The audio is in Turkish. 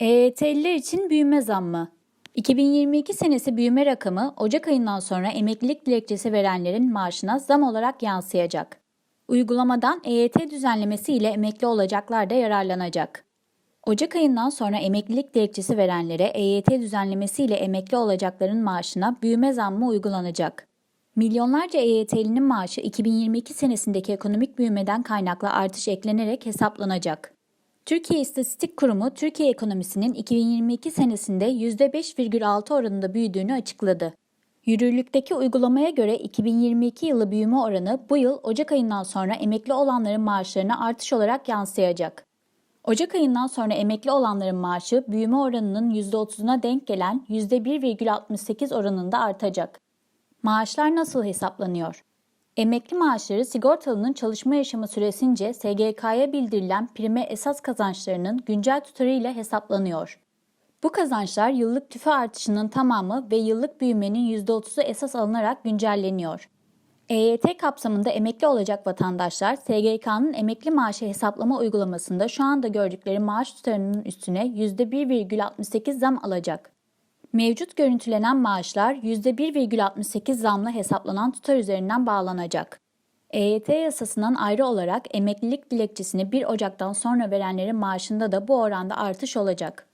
EYT'liler için büyüme zammı. 2022 senesi büyüme rakamı Ocak ayından sonra emeklilik dilekçesi verenlerin maaşına zam olarak yansıyacak. Uygulamadan EYT düzenlemesi ile emekli olacaklar da yararlanacak. Ocak ayından sonra emeklilik dilekçesi verenlere EYT düzenlemesi ile emekli olacakların maaşına büyüme zammı uygulanacak. Milyonlarca EYT'linin maaşı 2022 senesindeki ekonomik büyümeden kaynaklı artış eklenerek hesaplanacak. Türkiye İstatistik Kurumu, Türkiye ekonomisinin 2022 senesinde %5,6 oranında büyüdüğünü açıkladı. Yürürlükteki uygulamaya göre 2022 yılı büyüme oranı bu yıl Ocak ayından sonra emekli olanların maaşlarına artış olarak yansıyacak. Ocak ayından sonra emekli olanların maaşı büyüme oranının %30'una denk gelen %1,68 oranında artacak. Maaşlar nasıl hesaplanıyor? Emekli maaşları sigortalının çalışma yaşamı süresince SGK'ya bildirilen prime esas kazançlarının güncel tutarıyla hesaplanıyor. Bu kazançlar yıllık tüfe artışının tamamı ve yıllık büyümenin %30'u esas alınarak güncelleniyor. EYT kapsamında emekli olacak vatandaşlar SGK'nın emekli maaşı hesaplama uygulamasında şu anda gördükleri maaş tutarının üstüne %1,68 zam alacak. Mevcut görüntülenen maaşlar %1,68 zamla hesaplanan tutar üzerinden bağlanacak. EYT yasasından ayrı olarak emeklilik dilekçesini 1 Ocak'tan sonra verenlerin maaşında da bu oranda artış olacak.